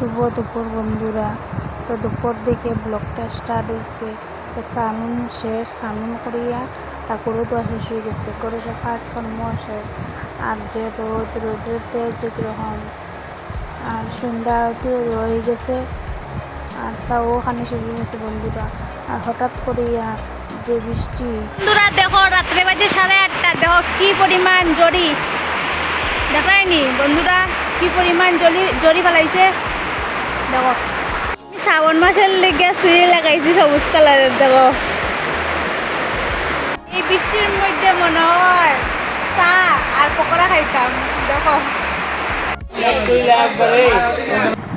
শুভ দুপুর, বন্ধুরা। তো দুপুর দিকে ব্লগটা স্টার্ট হয়েছে তো সানুন শেষ, সানুন করিয়া ঠাকুরও দোয়া শেষ হয়ে গেছে। করে সব কাজকর্ম শেষ। আর যে রোদ রোদের তেজ গ্রহণ। আর সন্ধ্যা হয়ে গেছে। আর চাও খানি শেষ হয়ে গেছে, বন্ধুরা। আর হঠাৎ করিয়া যে বৃষ্টি। বন্ধুরা, দেখো, রাত্রে বাজে সাড়ে আটটা। দেখো, কি পরিমাণ জরি। দেখায়নি, বন্ধুরা, কি পরিমাণ জরি জরি ফেলাইছে। দেখো। শ্রাবণ মাসের লেগে চুরি লাগাইছি সবুজ কালারের দেখো। এই বৃষ্টির মধ্যে মনে হয় চা আর পকোড়া খাইতাম দেখো।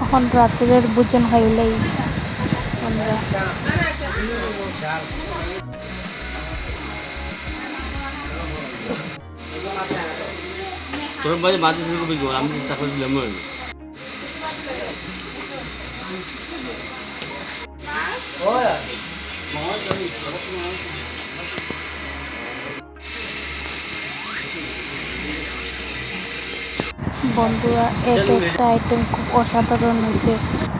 এখন রাত্রের ভোজন হইলেই বন্ধুরা তোর করবি কি? আমি তারপর দিলাম বন্ধুরা এক একটা আইটেম খুব অসাধারণ হয়েছে।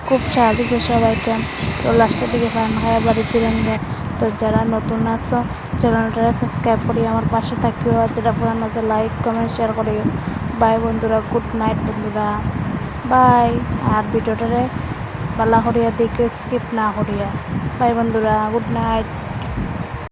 খুব হয়েছে সব আইটেম তো লাস্টের দিকে পান খায় বাড়ির চিলেন তো যারা নতুন আছো চ্যানেলটা সাবস্ক্রাইব করি আমার পাশে থাকিও। আর যারা পুরান আছে লাইক কমেন্ট শেয়ার করিও। বাই বন্ধুরা গুড নাইট বন্ধুরা। বাই আর ভিডিওটারে বালা হরিয়া দেখে স্কিপ না হরিয়া বাই বন্ধুরা গুড নাইট